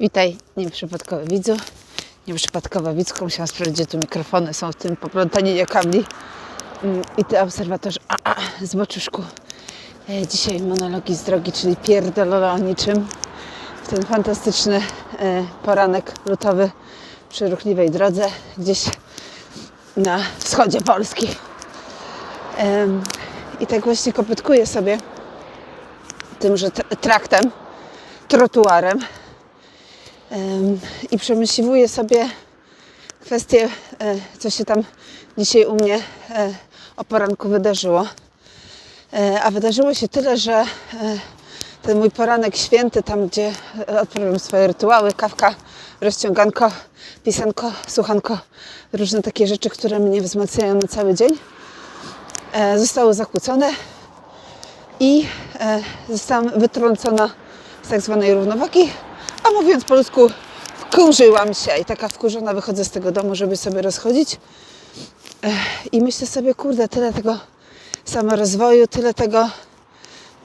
Witaj, nieprzypadkowy widzu, nieprzypadkowa widzko. Musiałam sprawdzić, gdzie tu mikrofony są w tym poplątaninie kabli. Mm, I ty, obserwatorze, a, a, zboczuszku. E, Dzisiaj monologi z drogi, czyli pierdolona o niczym. W ten fantastyczny e, poranek lutowy przy ruchliwej drodze, gdzieś na wschodzie Polski. I tak właśnie kopytkuję sobie tymże t- traktem, trotuarem em, i przemyśliwuję sobie kwestię, e, co się tam dzisiaj u mnie e, o poranku wydarzyło. E, A wydarzyło się tyle, że ten mój poranek święty, tam gdzie odprawiam swoje rytuały, kawka, rozciąganko, pisanko, słuchanko, różne takie rzeczy, które mnie wzmacniają na cały dzień, zostało zakłócone i zostałam wytrącona z tak zwanej równowagi, a mówiąc po ludzku, wkurzyłam się i taka wkurzona wychodzę z tego domu, żeby sobie rozchodzić. I myślę sobie, kurde, tyle tego samorozwoju, tyle tego,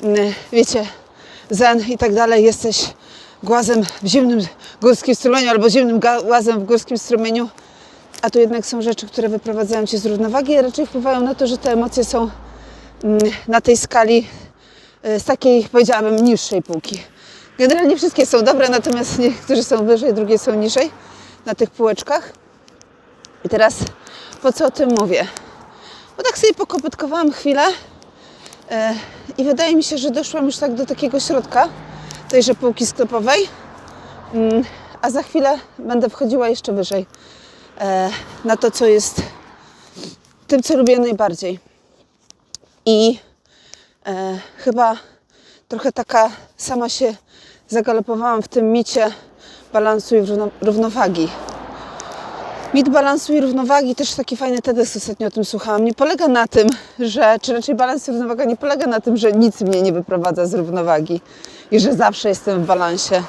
mm, wiecie, zen i tak dalej, jesteś głazem w zimnym górskim strumieniu albo zimnym głazem w górskim strumieniu, a tu jednak są rzeczy, które wyprowadzają cię z równowagi i raczej wpływają na to, że te emocje są mm, na tej skali y, z takiej, powiedziałabym, niższej półki. Generalnie wszystkie są dobre, natomiast niektórzy są wyżej, drugie są niżej na tych półeczkach. I teraz po co o tym mówię? Bo tak sobie pokopytkowałam chwilę e, i wydaje mi się, że doszłam już tak do takiego środka tejże półki sklepowej, mm, a za chwilę będę wchodziła jeszcze wyżej e, na to, co jest tym, co lubię najbardziej. I e, chyba trochę taka sama się zagalopowałam w tym micie balansu i równo, równowagi. Mit balansu i równowagi, też taki fajny TEDx ostatnio o tym słuchałam, nie polega na tym, że, czy raczej balans i równowaga nie polega na tym, że nic mnie nie wyprowadza z równowagi i że zawsze jestem w balansie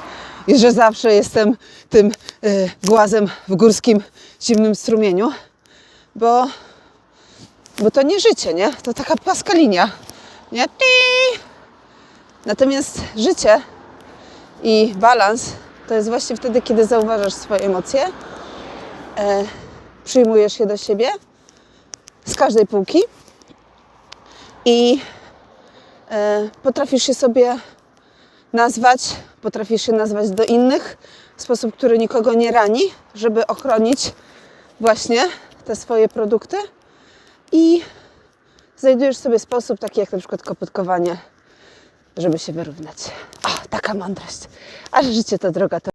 i że zawsze jestem tym y, głazem w górskim zimnym strumieniu, bo, bo to nie życie, nie? To taka płaska linia, nie? Natomiast życie i balans to jest właśnie wtedy, kiedy zauważasz swoje emocje, e, przyjmujesz je do siebie z każdej półki i e, potrafisz się sobie nazwać, potrafisz się nazwać do innych w sposób, który nikogo nie rani, żeby ochronić właśnie te swoje produkty i znajdujesz sobie sposób taki jak na przykład kopytkowanie, żeby się wyrównać. O, taka mądrość. A życie to droga, to